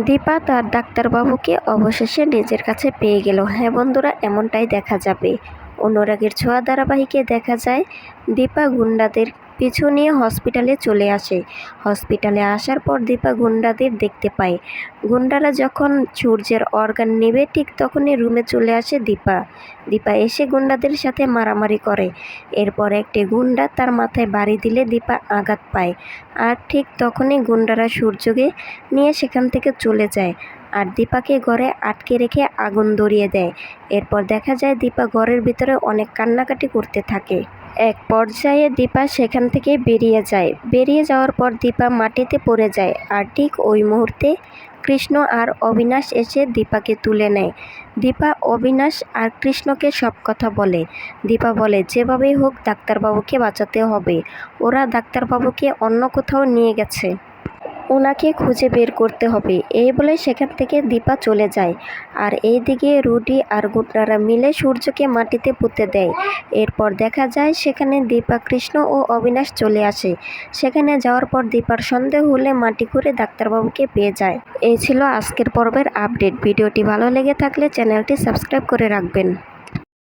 দীপা তার ডাক্তারবাবুকে অবশেষে নিজের কাছে পেয়ে গেল। হ্যাঁ বন্ধুরা, এমনটাই দেখা যাবে। অনুরাগের ছোঁয়া ধারাবাহিকে দেখা যায়। দীপা গুন্ডাদের পিছু নিয়ে হসপিটালে চলে আসে। হসপিটালে আসার পর দীপা গুন্ডাদের দেখতে পায়। গুন্ডারা যখন সূর্যের অর্গান নেবে, ঠিক তখনই রুমে চলে আসে দীপা। দীপা এসে গুন্ডাদের সাথে মারামারি করে। এরপর একটি গুন্ডা তার মাথায় বাড়ি দিলে দীপা আঘাত পায়। আর ঠিক তখনই গুন্ডারা সূর্যকে নিয়ে সেখান থেকে চলে যায় আর দীপাকে ঘরে আটকে রেখে আগুন ধরিয়ে দেয়। এরপর দেখা যায় দীপা ঘরের ভিতরে অনেক কান্নাকাটি করতে থাকে। এক পর্যায়ে দীপা সেখান থেকে বেরিয়ে যায়। বেরিয়ে যাওয়ার পর দীপা মাটিতে পড়ে যায় আর ঠিক ওই মুহূর্তে কৃষ্ণ আর অবিনাশ এসে দীপাকে তুলে নেয়। দীপা, অবিনাশ আর কৃষ্ণকে সব কথা বলে। দীপা বলে, যেভাবেই হোক ডাক্তারবাবুকে বাঁচাতে হবে। ওরা ডাক্তারবাবুকে অন্য কোথাও নিয়ে গেছে। ওনাকে খুঁজে বের করতে হবে। এই বলে সেখান থেকে দীপা চলে যায়। আর এইদিকে রুডি আর গুন্ডারা মিলে সূর্যকে মাটিতে পুঁতে দেয়। এরপর দেখা যায় সেখানে দীপা, কৃষ্ণ ও অবিনাশ চলে আসে। সেখানে যাওয়ার পর দীপার সন্দেহ হলে মাটি করে ডাক্তারবাবুকে পেয়ে যায়। এই ছিল আজকের পর্বের আপডেট। ভিডিওটি ভালো লেগে থাকলে চ্যানেলটি সাবস্ক্রাইব করে রাখবেন।